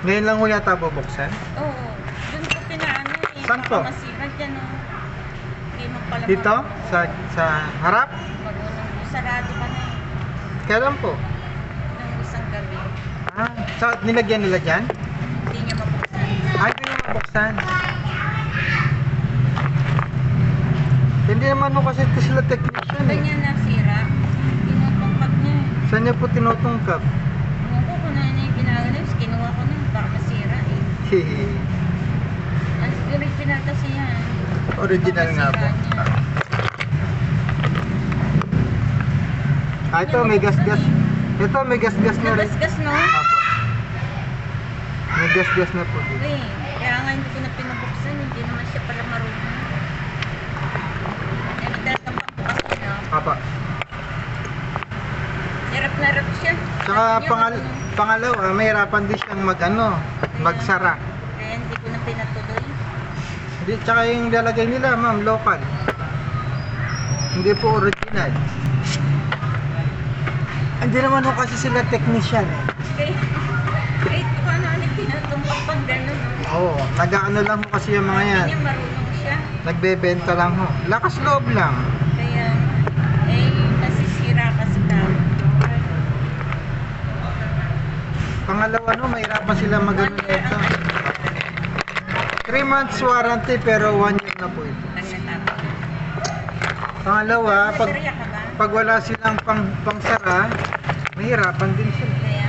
Ngayon lang ho yata bubuksan. Oo. Doon ko pinaano eh. Saan po? Baka masira dyan oh. Hindi mo pala Dito? marunong. Sa sa harap? Marunong. Sarado ka na eh. Kailan po? Nung isang gabi. Ah, sa nilagyan nila dyan? Hindi niya mabuksan. Ay, hindi naman buksan. Hindi naman ho kasi ito sila technician eh. Ganyan nasira. Tinutungkag niya eh. Saan niya po tinutungkap? Ewan ko kung ano yung ginagawa. Tapos Kinuha ko na. Baka masira Ang original kasi yan. Original nga po. Niya. Ah, ito may gas-gas. Ito may gas-gas na rin. Nagasgas no? Apo. May gas-gas na po dito. Eh, kaya nga hindi ko na pinabuksan. Hindi naman siya pala marunong. Ang pagbukas niya. Apa. Hirap na hirap siya. Niya, pangal marunong. pangalawa, may hirapan din siyang mag ano, magsara. Kaya hindi ko na pinatuloy. Hindi, tsaka yung lalagay nila, ma'am, local. Hindi po original. Hindi naman ho kasi sila technician eh. Kaya, kahit kung ano-ano pinatumpak pang gano'n. no? Oo, nag-ano lang ho kasi yung mga yan. Hindi niya marunong siya. Nagbebenta lang ho. Lakas loob lang. Kaya, eh, nasisira kasi tao. Pangalawa no, mahirapan sila mag-ano ang 3 months warranty pero 1 year na po ito. Pangalawa, pag, pag wala silang pang, pangsara, mahirapan din sila. Kaya,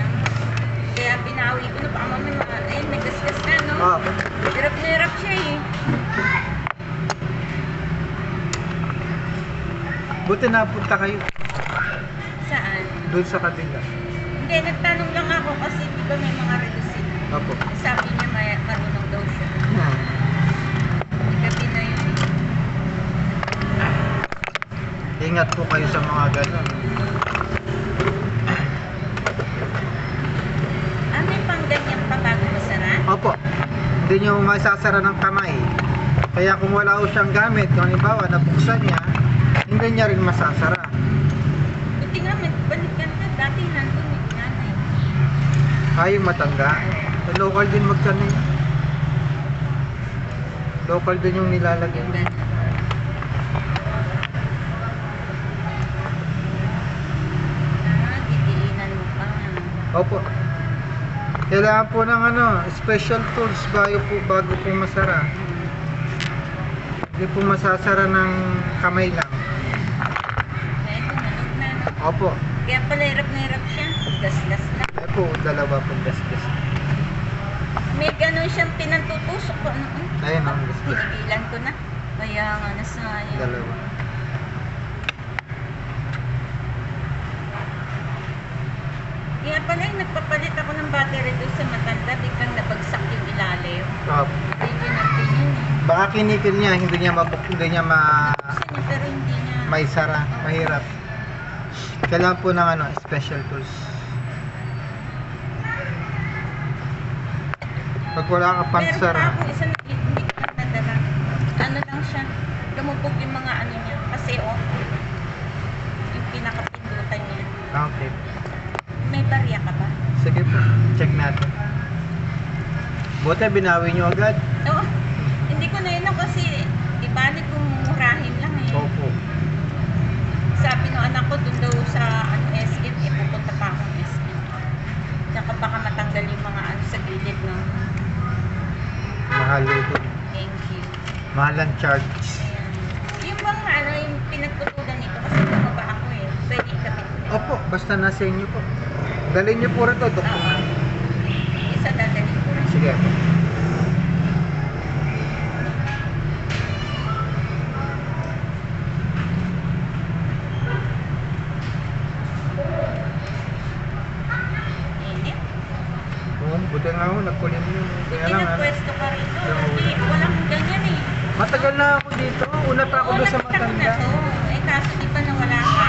kaya binawi ko na baka mamaya mga, eh, may gasgas na, no? Ah, Hirap na hirap siya eh. buti napunta kayo Saan? doon sa kabila. Hindi, nagtanong lang ako kasi di ba may mga reduced. Opo. Sabi niya may marunong daw siya. Hmm. Gabi na yun. Ingat po kayo sa mga ganun. Ah, may pang ganyan pa bago masara? Opo. Hindi nyo masasara ng kamay. Kaya kung wala ho siyang gamit, kung halimbawa nabuksan niya, hindi niya rin masasara. Buti nga, may balikan ka. Dati nandun eh. Ayaw matanda. Sa local din magsanay. Local din yung pa. Opo. Kailangan po ng ano, special tools bago po, bago po masara. Hindi po masasara ng kamay lang. Opo. Kaya pala hirap na hirap siya. Gas-gas na. Po, dalawa po gasgas. May ganun siyang pinantutusok ko. Ano? hmm? Ayun ang gasgas. Pinigilan ko na. Kaya nga nasayang. Dalawa. Kaya pala yung nagpapalit ako ng battery doon sa matanda, biglang nabagsak yung ilalim. Opo. Hindi natin yun eh. Baka kinikil niya, hindi niya mabuk, hindi niya ma, Kasi niya, pero hindi niya. may sara. Mahirap. Kailangan po ng ano, special tools. Pag wala ka pang Meron pa isang hindi ko na nadala. Ano lang siya, lumubog yung mga ano niya. Kasi oh, yung pinakapindutan niya. okay. May barya ka ba? Sige po, check natin. Buti binawi nyo agad. Oo. Hindi ko na yun kasi di balik kung murahin lang eh. Opo. Sabi ng anak ko doon daw sa ano, SM, eh pupunta pa akong SM. Tsaka baka matanggal yung mga ano sa gilid ng Mahal ito. thank you. Mahal ang charge. Yung bang ano, yung pinagputulan nito kasi bumaba ako eh. Pwede ikabit ulit. Opo, basta nasa inyo po. Dalhin niyo po rin to, doktor. Oo. Isa dadalhin ko rin. Sige po. Buti nga ako, nagkulim yun. Kaya Hindi lang, ano, nagpwesto ka rito. Hindi, walang ganyan eh. Matagal na ako dito. Una pa ako Oo, doon sa matanda. na to. Eh kaso di pa nawala ka.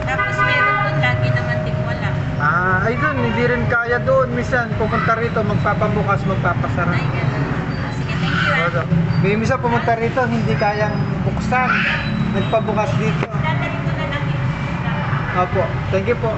Tapos meron doon, lagi naman din wala. Ah, ay doon, hindi rin kaya doon. Minsan, pupunta rito, magpapabukas, magpapasara. Ay, ganun. Ah, Sige, thank you ah. Oo. May misa pumunta rito, hindi kayang buksan. Nagpabukas dito. Dadalhin ko na lang yung Opo, thank you po.